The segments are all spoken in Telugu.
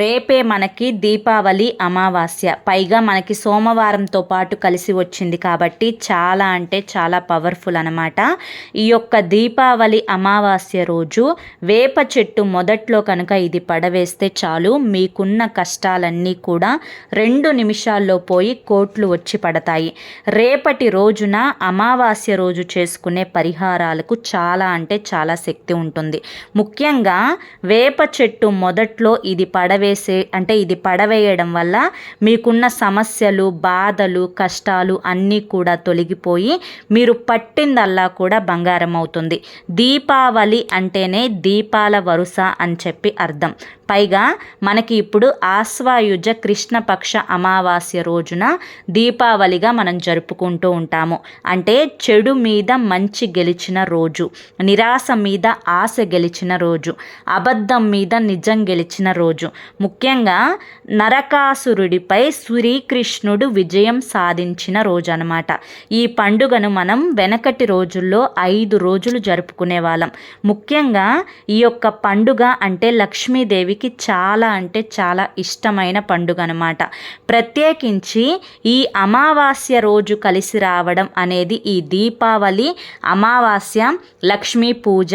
రేపే మనకి దీపావళి అమావాస్య. పైగా మనకి సోమవారంతో పాటు కలిసి వచ్చింది కాబట్టి చాలా అంటే చాలా పవర్ఫుల్ అనమాట ఈ యొక్క దీపావళి అమావాస్య రోజు వేప చెట్టు మొదట్లో కనుక ఇది పడవేస్తే చాలు. మీకున్న కష్టాలన్నీ కూడా రెండు నిమిషాల్లో పోయి కోట్లు వచ్చి పడతాయి. రేపటి రోజున అమావాస్య రోజు చేసుకునే పరిహారాలకు చాలా అంటే చాలా శక్తి ఉంటుంది. ముఖ్యంగా వేప చెట్టు మొదట్లో ఇది పడవేసే అంటే ఇది పడవేయడం వల్ల మీకున్న సమస్యలు బాధలు కష్టాలు అన్నీ కూడా తొలగిపోయి మీరు పట్టిందల్లా కూడా బంగారం అవుతుంది. దీపావళి అంటేనే దీపాల వరుస అని చెప్పి అర్థం. పైగా మనకి ఇప్పుడు ఆశ్వాయుజ కృష్ణపక్ష అమావాస్య రోజున దీపావళిగా మనం జరుపుకుంటూ ఉంటాము. అంటే చెడు మీద మంచి గెలిచిన రోజు నిరాశ మీద ఆశ గెలిచిన రోజు అబద్ధం మీద నిజం గెలిచిన రోజు. ముఖ్యంగా నరకాసురుడిపై శ్రీకృష్ణుడు విజయం సాధించిన రోజు అనమాట ఈ పండుగను మనం వెనకటి రోజుల్లో ఐదు రోజులు జరుపుకునే వాళ్ళం. ముఖ్యంగా ఈ యొక్క పండుగ అంటే లక్ష్మీదేవి లక్ష్మీదేవికి చాలా అంటే చాలా ఇష్టమైన పండుగ అనమాట ప్రత్యేకించి ఈ అమావాస్య రోజు కలిసి రావడం అనేది ఈ దీపావళి అమావాస్య లక్ష్మీ పూజ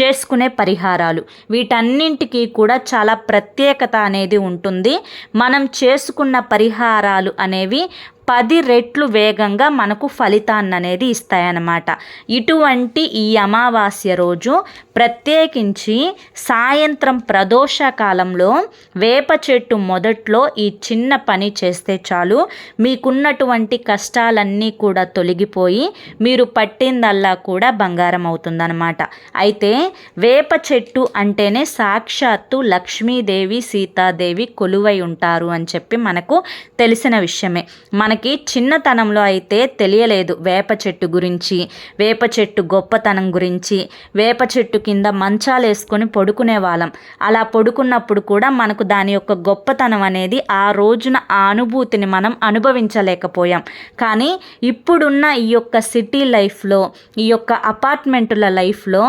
చేసుకునే పరిహారాలు. వీటన్నింటికి కూడా చాలా ప్రత్యేకత అనేది ఉంటుంది. మనం చేసుకున్న పరిహారాలు అనేవి పది రెట్లు వేగంగా మనకు ఫలితాన్ని అనేది ఇస్తాయన్నమాట. ఇటువంటి ఈ అమావాస్య రోజు ప్రత్యేకించి సాయంత్రం ప్రదోష కాలంలో వేప చెట్టు మొదట్లో ఈ చిన్న పని చేస్తే చాలు. మీకున్నటువంటి కష్టాలన్నీ కూడా తొలగిపోయి మీరు పట్టిందల్లా కూడా బంగారం అవుతుందన్నమాట. అయితే వేప చెట్టు అంటేనే సాక్షాత్తు లక్ష్మీదేవి సీతాదేవి కొలువై ఉంటారు అని చెప్పి మనకు తెలిసిన విషయమే. మనకి చిన్నతనంలో అయితే తెలియలేదు వేప చెట్టు గురించి వేప చెట్టు గొప్పతనం గురించి వేప చెట్టు కింద మంచాలు వేసుకొని పడుకునే వాళ్ళం అలా పడుకున్నప్పుడు కూడా మనకు దాని యొక్క గొప్పతనం అనేది ఆ రోజున ఆ అనుభూతిని మనం అనుభవించలేకపోయాం. కానీ ఇప్పుడున్న ఈ యొక్క సిటీ లైఫ్లో ఈ యొక్క అపార్ట్మెంటుల లైఫ్లో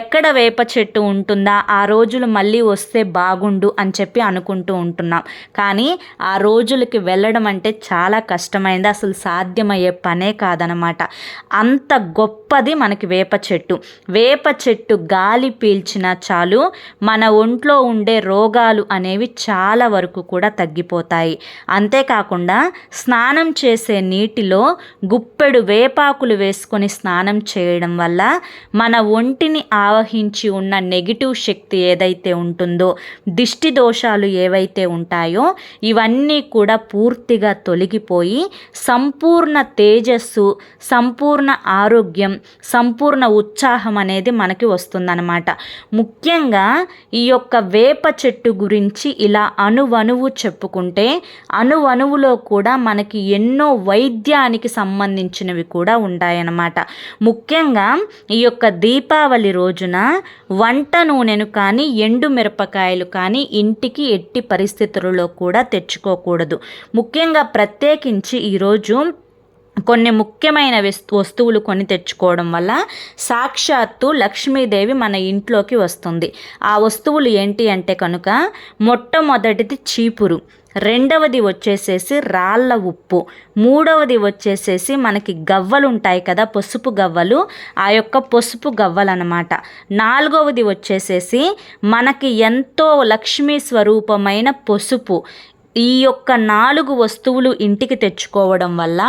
ఎక్కడ వేప చెట్టు ఉంటుందా ఆ రోజులు మళ్ళీ వస్తే బాగుండు అని చెప్పి అనుకుంటూ ఉంటున్నాం. కానీ ఆ రోజులకి వెళ్ళడం అంటే చాలా కష్టమైంది. అసలు సాధ్యమయ్యే పనే కాదనమాట. అంత గొప్పది మనకి వేప చెట్టు. వేప చెట్టు గాలి పీల్చినా చాలు మన ఒంట్లో ఉండే రోగాలు అనేవి చాలా వరకు కూడా తగ్గిపోతాయి. అంతేకాకుండా స్నానం చేసే నీటిలో గుప్పెడు వేపాకులు వేసుకొని స్నానం చేయడం వల్ల మన ఒంటిని ఆవహించి ఉన్న నెగిటివ్ శక్తి ఏదైతే ఉంటుందో దిష్టి దోషాలు ఏవైతే ఉంటాయో ఇవన్నీ కూడా పూర్తిగా తొలగిపోయి సంపూర్ణ తేజస్సు సంపూర్ణ ఆరోగ్యం సంపూర్ణ ఉత్సాహం అనేది మనకి వస్తుంది. వస్తుందన్నమాట ముఖ్యంగా ఈ యొక్క వేప చెట్టు గురించి ఇలా అణువణువు చెప్పుకుంటే అణువణువులో కూడా మనకి ఎన్నో వైద్యానికి సంబంధించినవి కూడా ఉంటాయన్నమాట. ముఖ్యంగా ఈ యొక్క దీపావళి రోజున వంట నూనెను కానీ ఎండు మిరపకాయలు కానీ ఇంటికి ఎట్టి పరిస్థితులలో కూడా తెచ్చుకోకూడదు. ముఖ్యంగా ప్రత్యేకించి ఈరోజు కొన్ని ముఖ్యమైన వస్తు వస్తువులు కొని తెచ్చుకోవడం వల్ల సాక్షాత్తు లక్ష్మీదేవి మన ఇంట్లోకి వస్తుంది. ఆ వస్తువులు ఏంటి అంటే కనుక మొట్టమొదటిది చీపురు. రెండవది వచ్చేసేసి రాళ్ళ ఉప్పు. మూడవది వచ్చేసేసి మనకి గవ్వలు ఉంటాయి కదా పసుపు గవ్వలు. ఆ యొక్క పసుపు గవ్వలు అనమాట నాలుగవది వచ్చేసేసి మనకి ఎంతో లక్ష్మీ స్వరూపమైన పసుపు. ఈ యొక్క నాలుగు వస్తువులు ఇంటికి తెచ్చుకోవడం వల్ల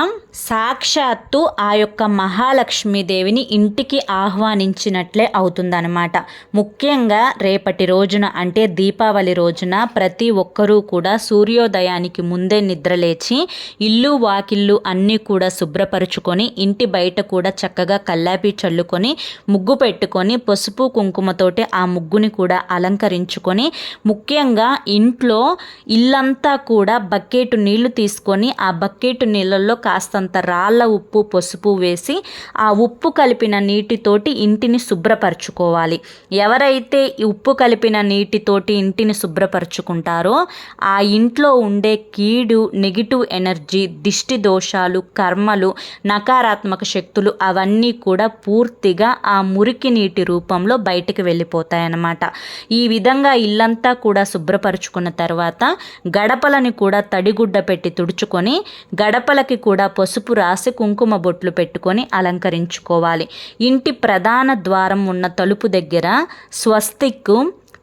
సాక్షాత్తు ఆ యొక్క మహాలక్ష్మీదేవిని ఇంటికి ఆహ్వానించినట్లే అవుతుందన్నమాట. ముఖ్యంగా రేపటి రోజున అంటే దీపావళి రోజున ప్రతి ఒక్కరూ కూడా సూర్యోదయానికి ముందే నిద్రలేచి ఇల్లు వాకిళ్ళు అన్నీ కూడా శుభ్రపరుచుకొని ఇంటి బయట కూడా చక్కగా కల్లాపి చల్లుకొని ముగ్గు పెట్టుకొని పసుపు కుంకుమతోటి ఆ ముగ్గుని కూడా అలంకరించుకొని ముఖ్యంగా ఇంట్లో ఇల్లంతా ఇల్లంతా కూడా బకెట్ నీళ్ళు తీసుకొని ఆ బకెట్ నీళ్ళల్లో కాస్తంత రాళ్ళ ఉప్పు పసుపు వేసి ఆ ఉప్పు కలిపిన నీటితోటి ఇంటిని శుభ్రపరచుకోవాలి. ఎవరైతే ఈ ఉప్పు కలిపిన నీటితోటి ఇంటిని శుభ్రపరచుకుంటారో ఆ ఇంట్లో ఉండే కీడు నెగిటివ్ ఎనర్జీ దిష్టి దోషాలు కర్మలు నకారాత్మక శక్తులు అవన్నీ కూడా పూర్తిగా ఆ మురికి నీటి రూపంలో బయటికి వెళ్ళిపోతాయన్నమాట. ఈ విధంగా ఇల్లంతా కూడా శుభ్రపరచుకున్న తర్వాత గడప గడపలని కూడా తడిగుడ్డ పెట్టి తుడుచుకొని గడపలకి కూడా పసుపు రాసి కుంకుమ బొట్లు పెట్టుకొని అలంకరించుకోవాలి. ఇంటి ప్రధాన ద్వారం ఉన్న తలుపు దగ్గర స్వస్తిక్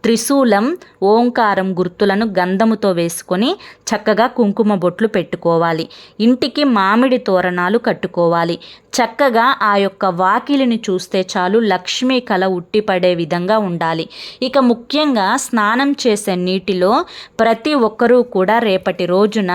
త్రిశూలం ఓంకారం గుర్తులను గంధముతో వేసుకొని చక్కగా కుంకుమ బొట్లు పెట్టుకోవాలి. ఇంటికి మామిడి తోరణాలు కట్టుకోవాలి. చక్కగా ఆ యొక్క వాకిలిని చూస్తే చాలు లక్ష్మీ కళ ఉట్టిపడే విధంగా ఉండాలి. ఇక ముఖ్యంగా స్నానం చేసే నీటిలో ప్రతి ఒక్కరూ కూడా రేపటి రోజున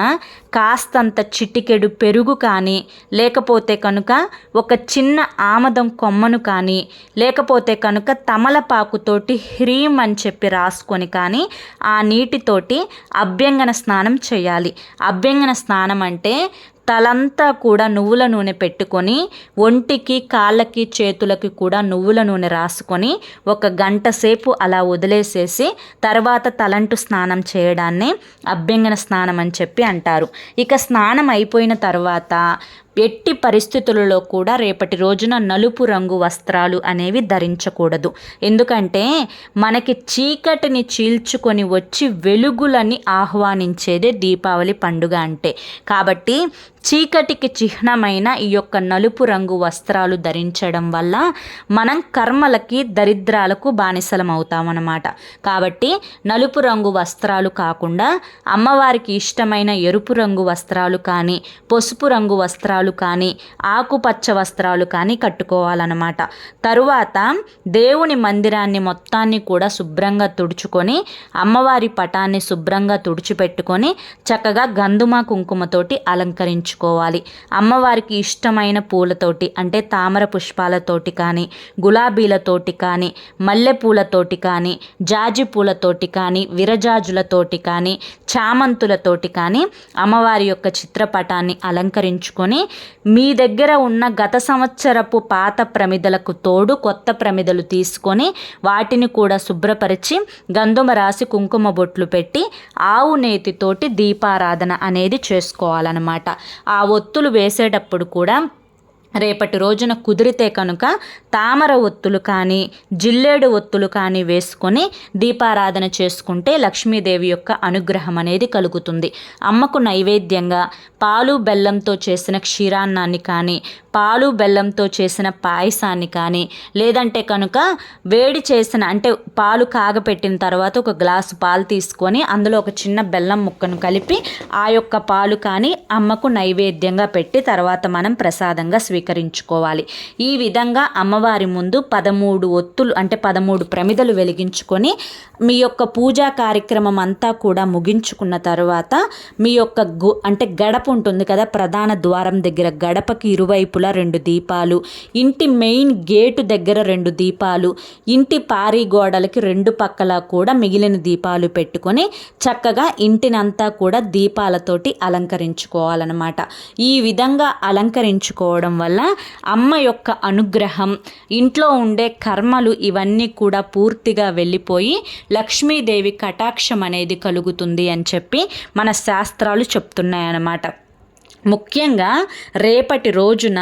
కాస్తంత చిటికెడు పెరుగు కానీ లేకపోతే కనుక ఒక చిన్న ఆమదం కొమ్మను కానీ లేకపోతే కనుక తమలపాకుతోటి హ్రీం అని చెప్పి రాసుకొని కానీ ఆ నీటితోటి అభ్యంగన స్నానం చేయాలి. అభ్యంగన స్నానం అంటే తలంతా కూడా నువ్వుల నూనె పెట్టుకొని ఒంటికి కాళ్ళకి చేతులకి కూడా నువ్వుల నూనె రాసుకొని ఒక గంట సేపు అలా వదిలేసేసి తర్వాత తలంటు స్నానం చేయడాన్ని అభ్యంగన స్నానం అని చెప్పి అంటారు. ఇక స్నానం అయిపోయిన తర్వాత ఎట్టి పరిస్థితులలో కూడా రేపటి రోజున నలుపు రంగు వస్త్రాలు అనేవి ధరించకూడదు. ఎందుకంటే మనకి చీకటిని చీల్చుకొని వచ్చి వెలుగులని ఆహ్వానించేదే దీపావళి పండుగ అంటే. కాబట్టి చీకటికి చిహ్నమైన ఈ యొక్క నలుపు రంగు వస్త్రాలు ధరించడం వల్ల మనం కర్మలకి దరిద్రాలకు బానిసలమవుతామన్నమాట కాబట్టి నలుపు రంగు వస్త్రాలు కాకుండా అమ్మవారికి ఇష్టమైన ఎరుపు రంగు వస్త్రాలు కానీ పసుపు రంగు వస్త్రాలు వస్త్రాలు కానీ ఆకుపచ్చ వస్త్రాలు కానీ కట్టుకోవాలన్నమాట. తరువాత దేవుని మందిరాన్ని మొత్తాన్ని కూడా శుభ్రంగా తుడుచుకొని అమ్మవారి పటాన్ని శుభ్రంగా తుడిచిపెట్టుకొని చక్కగా గంధుమ కుంకుమతోటి అలంకరించుకోవాలి. అమ్మవారికి ఇష్టమైన పూలతోటి అంటే తామర పుష్పాలతోటి కానీ గులాబీలతోటి కానీ మల్లెపూలతోటి కానీ జాజి పూలతోటి కానీ విరజాజులతోటి కానీ చామంతులతోటి కానీ అమ్మవారి యొక్క చిత్రపటాన్ని అలంకరించుకొని మీ దగ్గర ఉన్న గత సంవత్సరపు పాత ప్రమిదలకు తోడు కొత్త ప్రమిదలు తీసుకొని వాటిని కూడా శుభ్రపరిచి గంధుమ రాసి కుంకుమ బొట్లు పెట్టి ఆవు నేతితోటి దీపారాధన అనేది చేసుకోవాలన్నమాట. ఆ ఒత్తులు వేసేటప్పుడు కూడా రేపటి రోజున కుదిరితే కనుక తామర ఒత్తులు కానీ జిల్లేడు ఒత్తులు కానీ వేసుకొని దీపారాధన చేసుకుంటే లక్ష్మీదేవి యొక్క అనుగ్రహం అనేది కలుగుతుంది. అమ్మకు నైవేద్యంగా పాలు బెల్లంతో చేసిన క్షీరాన్నాన్ని కానీ పాలు బెల్లంతో చేసిన పాయసాన్ని కానీ లేదంటే కనుక వేడి చేసిన అంటే పాలు కాగపెట్టిన తర్వాత ఒక గ్లాసు పాలు తీసుకొని అందులో ఒక చిన్న బెల్లం ముక్కను కలిపి ఆ యొక్క పాలు కానీ అమ్మకు నైవేద్యంగా పెట్టి తర్వాత మనం ప్రసాదంగా స్వీకరించుకోవాలి. ఈ విధంగా అమ్మవారి ముందు పదమూడు ఒత్తులు అంటే పదమూడు ప్రమిదలు వెలిగించుకొని మీ యొక్క పూజా కార్యక్రమం అంతా కూడా ముగించుకున్న తర్వాత మీ యొక్క గు అంటే గడప ఉంటుంది కదా ప్రధాన ద్వారం దగ్గర గడపకి ఇరువైపులా రెండు దీపాలు ఇంటి మెయిన్ గేటు దగ్గర రెండు దీపాలు ఇంటి పారి గోడలకి రెండు పక్కల కూడా మిగిలిన దీపాలు పెట్టుకొని చక్కగా ఇంటినంతా కూడా దీపాలతోటి అలంకరించుకోవాలన్నమాట. ఈ విధంగా అలంకరించుకోవడం వల్ల అమ్మ యొక్క అనుగ్రహం ఇంట్లో ఉండే కర్మలు ఇవన్నీ కూడా పూర్తిగా వెళ్ళిపోయి లక్ష్మీదేవి కటాక్షం అనేది కలుగుతుంది అని చెప్పి మన శాస్త్రాలు చెప్తున్నాయన్నమాట. ముఖ్యంగా రేపటి రోజున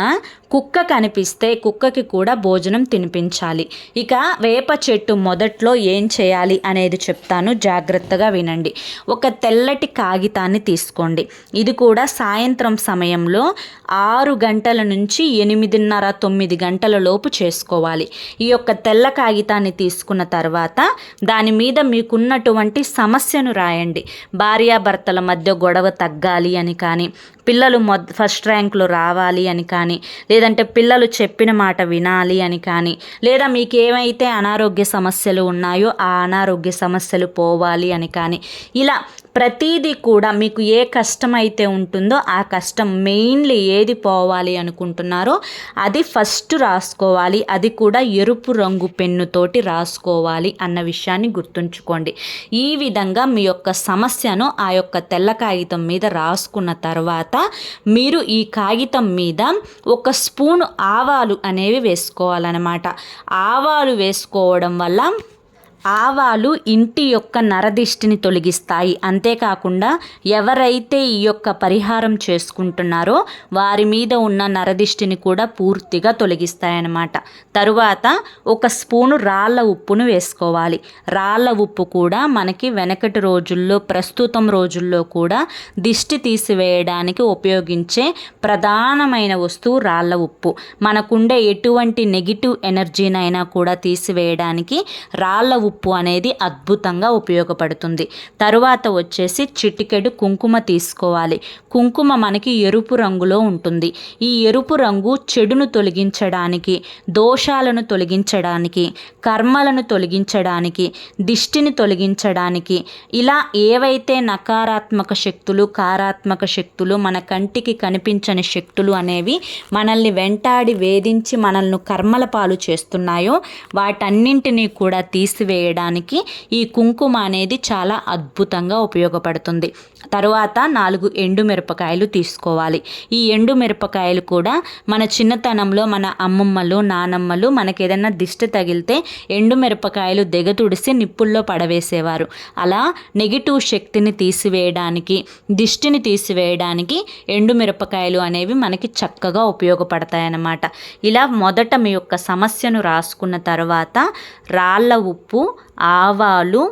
కుక్క కనిపిస్తే కుక్కకి కూడా భోజనం తినిపించాలి. ఇక వేప చెట్టు మొదట్లో ఏం చేయాలి అనేది చెప్తాను. జాగ్రత్తగా వినండి. ఒక తెల్లటి కాగితాన్ని తీసుకోండి. ఇది కూడా సాయంత్రం సమయంలో ఆరు గంటల నుంచి ఎనిమిదిన్నర తొమ్మిది గంటల లోపు చేసుకోవాలి. ఈ యొక్క తెల్ల కాగితాన్ని తీసుకున్న తర్వాత దాని మీద మీకున్నటువంటి సమస్యను రాయండి. భార్యాభర్తల మధ్య గొడవ తగ్గాలి అని కానీ పిల్లలు మొ ఫస్ట్ ర్యాంకులు రావాలి అని కానీ లేదంటే పిల్లలు చెప్పిన మాట వినాలి అని కానీ లేదా మీకు ఏమైతే అనారోగ్య సమస్యలు ఉన్నాయో ఆ అనారోగ్య సమస్యలు పోవాలి అని కానీ ఇలా ప్రతిదీ కూడా మీకు ఏ కష్టం అయితే ఉంటుందో ఆ కష్టం మెయిన్లీ ఏది పోవాలి అనుకుంటున్నారో అది ఫస్ట్ రాసుకోవాలి. అది కూడా ఎరుపు రంగు పెన్నుతోటి రాసుకోవాలి అన్న విషయాన్ని గుర్తుంచుకోండి. ఈ విధంగా మీ యొక్క సమస్యను ఆ యొక్క తెల్ల కాగితం మీద రాసుకున్న తర్వాత మీరు ఈ కాగితం మీద ఒక స్పూన్ ఆవాలు అనేవి వేసుకోవాలన్నమాట. ఆవాలు వేసుకోవడం వల్ల ఆవాలు ఇంటి యొక్క నరదిష్టిని తొలగిస్తాయి. అంతేకాకుండా ఎవరైతే ఈ యొక్క పరిహారం చేసుకుంటున్నారో వారి మీద ఉన్న నరదిష్టిని కూడా పూర్తిగా తొలగిస్తాయన్నమాట. తరువాత ఒక స్పూను రాళ్ళ ఉప్పును వేసుకోవాలి. రాళ్ళ ఉప్పు కూడా మనకి వెనకటి రోజుల్లో ప్రస్తుతం రోజుల్లో కూడా దిష్టి తీసివేయడానికి ఉపయోగించే ప్రధానమైన వస్తువు రాళ్ళ ఉప్పు. మనకుండే ఎటువంటి నెగిటివ్ ఎనర్జీనైనా కూడా తీసివేయడానికి రాళ్ళ ఉప్పు ఉప్పు అనేది అద్భుతంగా ఉపయోగపడుతుంది. తరువాత వచ్చేసి చిటికెడు కుంకుమ తీసుకోవాలి. కుంకుమ మనకి ఎరుపు రంగులో ఉంటుంది. ఈ ఎరుపు రంగు చెడును తొలగించడానికి దోషాలను తొలగించడానికి కర్మలను తొలగించడానికి దిష్టిని తొలగించడానికి ఇలా ఏవైతే నకారాత్మక శక్తులు కారాత్మక శక్తులు మన కంటికి కనిపించని శక్తులు అనేవి మనల్ని వెంటాడి వేధించి మనల్ని కర్మల పాలు చేస్తున్నాయో వాటన్నింటినీ కూడా తీసివే చేయడానికి ఈ కుంకుమ అనేది చాలా అద్భుతంగా ఉపయోగపడుతుంది. తరువాత నాలుగు ఎండు మిరపకాయలు తీసుకోవాలి. ఈ ఎండు మిరపకాయలు కూడా మన చిన్నతనంలో మన అమ్మమ్మలు నానమ్మలు మనకి ఏదైనా దిష్టి తగిలితే ఎండు మిరపకాయలు దిగతుడిసి నిప్పుల్లో పడవేసేవారు. అలా నెగిటివ్ శక్తిని తీసివేయడానికి దిష్టిని తీసివేయడానికి ఎండు మిరపకాయలు అనేవి మనకి చక్కగా ఉపయోగపడతాయన్నమాట. ఇలా మొదట మీ యొక్క సమస్యను రాసుకున్న తర్వాత రాళ్ళ ఉప్పు ఆవాలు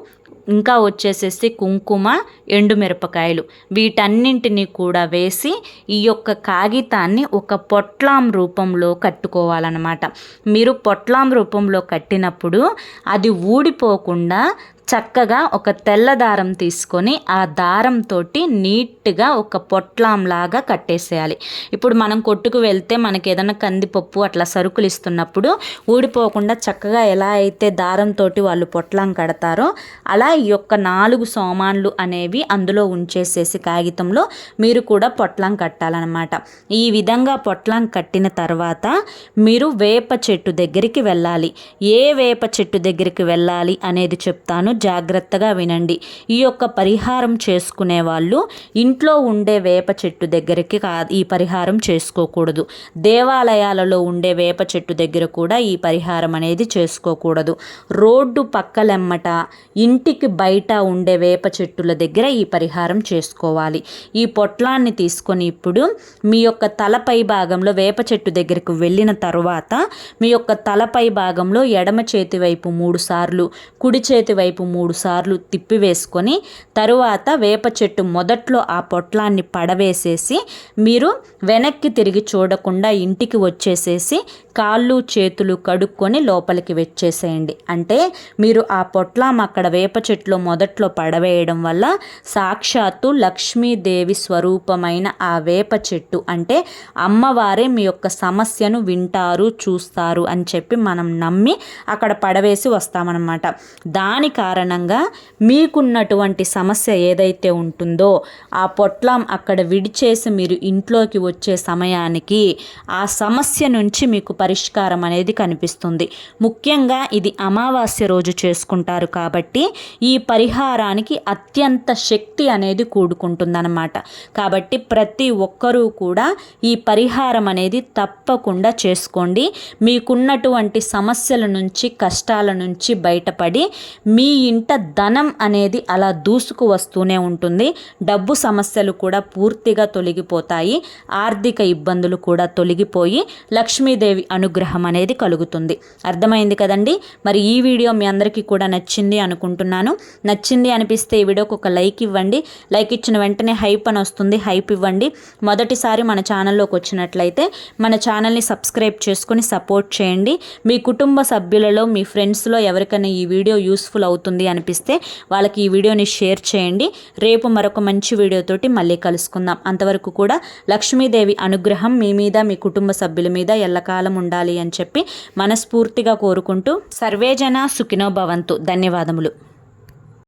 ఇంకా వచ్చేసేసి కుంకుమ ఎండుమిరపకాయలు. వీటన్నింటినీ కూడా వేసి ఈ యొక్క కాగితాన్ని ఒక పొట్లాం రూపంలో కట్టుకోవాలన్నమాట. మీరు పొట్లాం రూపంలో కట్టినప్పుడు అది ఊడిపోకుండా చక్కగా ఒక తెల్ల దారం తీసుకొని ఆ దారంతో నీట్గా ఒక పొట్లాంలాగా కట్టేసేయాలి. ఇప్పుడు మనం కొట్టుకు వెళ్తే మనకి ఏదైనా కందిపప్పు అట్లా సరుకులు ఇస్తున్నప్పుడు ఊడిపోకుండా చక్కగా ఎలా అయితే దారంతో వాళ్ళు పొట్లాం కడతారో అలా ఈ యొక్క నాలుగు సోమాన్లు అనేవి అందులో ఉంచేసేసి కాగితంలో మీరు కూడా పొట్లాం కట్టాలన్నమాట. ఈ విధంగా పొట్లాం కట్టిన తర్వాత మీరు వేప చెట్టు దగ్గరికి వెళ్ళాలి. ఏ వేప చెట్టు దగ్గరికి వెళ్ళాలి అనేది చెప్తాను. జాగ్రత్తగా వినండి. ఈ యొక్క పరిహారం చేసుకునే వాళ్ళు ఇంట్లో ఉండే వేప చెట్టు దగ్గరికి కాదు ఈ పరిహారం చేసుకోకూడదు. దేవాలయాలలో ఉండే వేప చెట్టు దగ్గర కూడా ఈ పరిహారం అనేది చేసుకోకూడదు. రోడ్డు పక్కలెమ్మట ఇంటికి బయట ఉండే వేప చెట్టుల దగ్గర ఈ పరిహారం చేసుకోవాలి. ఈ పొట్లాన్ని తీసుకొని ఇప్పుడు మీ యొక్క తలపై భాగంలో వేప చెట్టు దగ్గరకు వెళ్ళిన తర్వాత మీ యొక్క తలపై భాగంలో ఎడమ చేతి వైపు మూడు సార్లు కుడి చేతి వైపు మూడు సార్లు తిప్పివేసుకొని తరువాత వేప చెట్టు మొదట్లో ఆ పొట్లాన్ని పడవేసేసి మీరు వెనక్కి తిరిగి చూడకుండా ఇంటికి వచ్చేసేసి కాళ్ళు చేతులు కడుక్కొని లోపలికి వచ్చేసేయండి. అంటే మీరు ఆ పొట్లం అక్కడ వేప చెట్లో మొదట్లో పడవేయడం వల్ల సాక్షాత్తు లక్ష్మీదేవి స్వరూపమైన ఆ వేప చెట్టు అంటే అమ్మవారే మీ యొక్క సమస్యను వింటారు చూస్తారు అని చెప్పి మనం నమ్మి అక్కడ పడవేసి వస్తామన్నమాట. దాని కారణంగా మీకున్నటువంటి సమస్య ఏదైతే ఉంటుందో ఆ పొట్లం అక్కడ విడిచేసి మీరు ఇంట్లోకి వచ్చే సమయానికి ఆ సమస్య నుంచి మీకు పరిష్కారం అనేది కనిపిస్తుంది. ముఖ్యంగా ఇది అమావాస్య రోజు చేసుకుంటారు కాబట్టి ఈ పరిహారానికి అత్యంత శక్తి అనేది కూడుకుంటుందన్నమాట. కాబట్టి ప్రతి ఒక్కరూ కూడా ఈ పరిహారం అనేది తప్పకుండా చేసుకోండి. మీకున్నటువంటి సమస్యల నుంచి కష్టాల నుంచి బయటపడి మీ ఇంట ధనం అనేది అలా దూసుకు వస్తూనే ఉంటుంది. డబ్బు సమస్యలు కూడా పూర్తిగా తొలగిపోతాయి. ఆర్థిక ఇబ్బందులు కూడా తొలగిపోయి లక్ష్మీదేవి అనుగ్రహం అనేది కలుగుతుంది. అర్థమైంది కదండి? మరి ఈ వీడియో మీ అందరికీ కూడా నచ్చింది అనుకుంటున్నాను. నచ్చింది అనిపిస్తే ఈ వీడియోకి ఒక లైక్ ఇవ్వండి. లైక్ ఇచ్చిన వెంటనే హైప్ అని వస్తుంది. హైప్ ఇవ్వండి. మొదటిసారి మన ఛానల్లోకి వచ్చినట్లయితే మన ఛానల్ని సబ్స్క్రైబ్ చేసుకొని సపోర్ట్ చేయండి. మీ కుటుంబ సభ్యులలో మీ ఫ్రెండ్స్లో ఎవరికైనా ఈ వీడియో యూస్ఫుల్ అవుతుంది అనిపిస్తే వాళ్ళకి ఈ వీడియోని షేర్ చేయండి. రేపు మరొక మంచి వీడియోతోటి మళ్ళీ కలుసుకుందాం. అంతవరకు కూడా లక్ష్మీదేవి అనుగ్రహం మీ మీద మీ కుటుంబ సభ్యుల మీద ఎల్లకాలం ఉండాలి అని చెప్పి మనస్ఫూర్తిగా కోరుకుంటూ సర్వేజన సుఖినో భవంతు. ధన్యవాదములు.